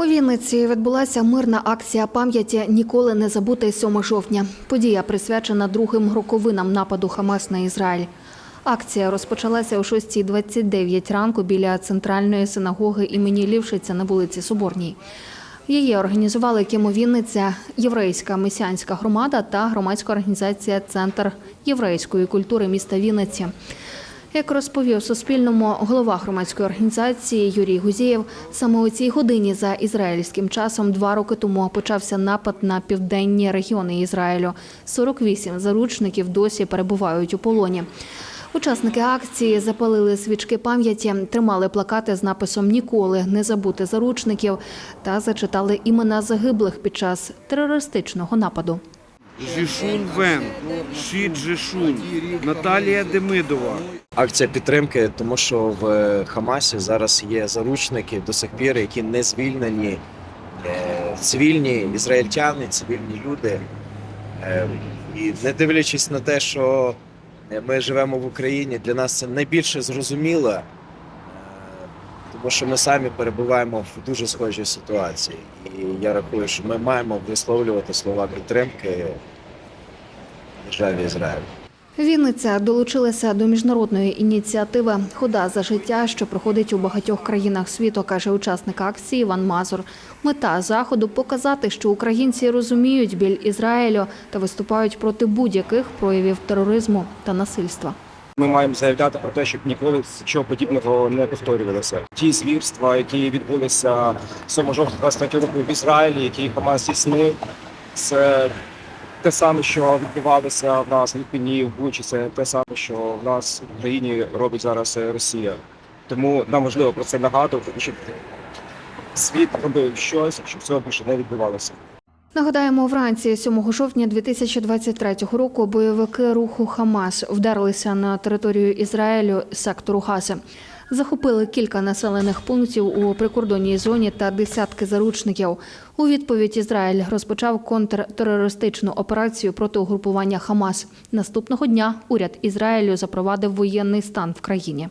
У Вінниці відбулася мирна акція пам'яті Ніколи не забути 7 жовтня. Подія присвячена другим роковинам нападу Хамас на Ізраїль. Акція розпочалася о 6.29 ранку біля центральної синагоги імені Лівшиця на вулиці Соборній. Її організували Кімо Вінниця, Єврейська месіанська громада та громадська організація Центр єврейської культури міста Вінниці. Як розповів Суспільному голова громадської організації Юрій Гузєєв, саме у цій годині за ізраїльським часом два роки тому почався напад на південні регіони Ізраїлю. 48 заручників досі перебувають у полоні. Учасники акції запалили свічки пам'яті, тримали плакати з написом Ніколи не забути заручників та зачитали імена загиблих під час терористичного нападу. Жішун Вен, Ші Джишун, Наталія Демидова. Акція підтримки, тому що в Хамасі зараз є заручники до сих пір, які не звільнені, е, цивільні ізраїльтяни, цивільні люди. Е, І не дивлячись на те, що е, ми живемо в Україні, для нас це найбільше зрозуміло, е, тому що ми самі перебуваємо в дуже схожій ситуації. І я рахую, що ми маємо висловлювати слова підтримки державі Ізраїль. Вінниця долучилася до міжнародної ініціативи Хода за життя, що проходить у багатьох країнах світу, каже учасник акції Іван Мазур. Мета заходу показати, що українці розуміють біль Ізраїлю та виступають проти будь-яких проявів тероризму та насильства. Ми маємо заявляти про те, щоб ніколи чого подібного не повторювалося. Ті звірства, які відбулися 7 жовтня 23 року в Ізраїлі, які Хамас здійснив, це те саме, що відбувалося в нас в Ліпіні, в Бучі, це те саме, що в нас в Україні робить зараз Росія. Тому нам важливо про це нагадувати, щоб світ робив щось, щоб цього більше не відбувалося. Нагадаємо, вранці 7 жовтня 2023 року бойовики руху Хамас вдарилися на територію Ізраїлю сектору Гази. Захопили кілька населених пунктів у прикордонній зоні та десятки заручників. У відповідь Ізраїль розпочав контртерористичну операцію проти угрупування Хамас. Наступного дня уряд Ізраїлю запровадив воєнний стан в країні.